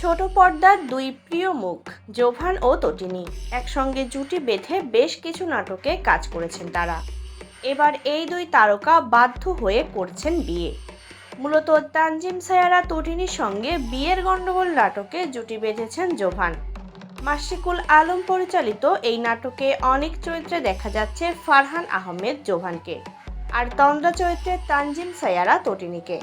ছোট পর্দার দুই প্রিয় মুখ, জোভান ও তটিনী। একসঙ্গে জুটি বেঁধে বেশ কিছু নাটকে কাজ করেছেন তারা। এবার এই দুই তারকা বাধ্য হয়ে করছেন বিয়ে। মূলত তানজিম সায়ারা তটিনীর সঙ্গে বিয়ের গণ্ডগোল নাটকে জুটি বেঁধেছেন জোভান। মাসিকুল আলম পরিচালিত এই নাটকে অনেক চরিত্রে দেখা যাচ্ছে ফারহান আহমেদ জোভানকে, আর তন্দ্রা চরিত্রে তানজিম সায়ারা তটিনীকে।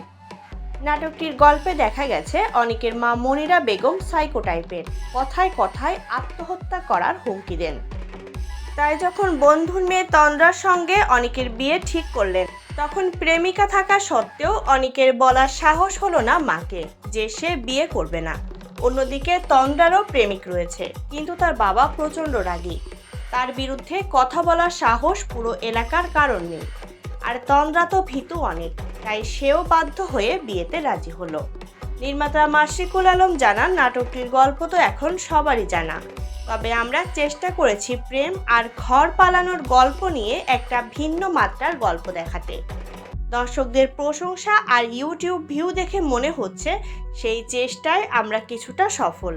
নাটকটির গল্পে দেখা গেছে অনেকের মা মনিরা বেগম সাইকো টাইপের কথায় কথায় আত্মহত্যা করার হুমকি দেন। তাই যখন বন্ধুর মেয়ে তন্দ্রার সঙ্গে অনেকের বিয়ে ঠিক করলেন, তখন প্রেমিকা থাকা সত্ত্বেও অনেকের বলার সাহস হলো না মাকে, যে সে বিয়ে করবে না। অন্যদিকে তন্দ্রারও প্রেমিক রয়েছে, কিন্তু তার বাবা প্রচণ্ড রাগী। তার বিরুদ্ধে কথা বলার সাহস পুরো এলাকার কারণ নেই। আর তন্দ্রা তো ভীতু অনেক। তাই সেও বাধ্য হয়ে বিয়েতে রাজি হলো। নির্মাতা মাসিকুল আলম জানান, নাটকটির গল্প তো এখন সবারই জানা। তবে আমরা চেষ্টা করেছি প্রেম আর ঘর পালানোর গল্প নিয়ে একটা ভিন্ন মাত্রার গল্প দেখাতে। দর্শকদের প্রশংসা আর ইউটিউব ভিউ দেখে মনে হচ্ছে, সেই চেষ্টায় আমরা কিছুটা সফল।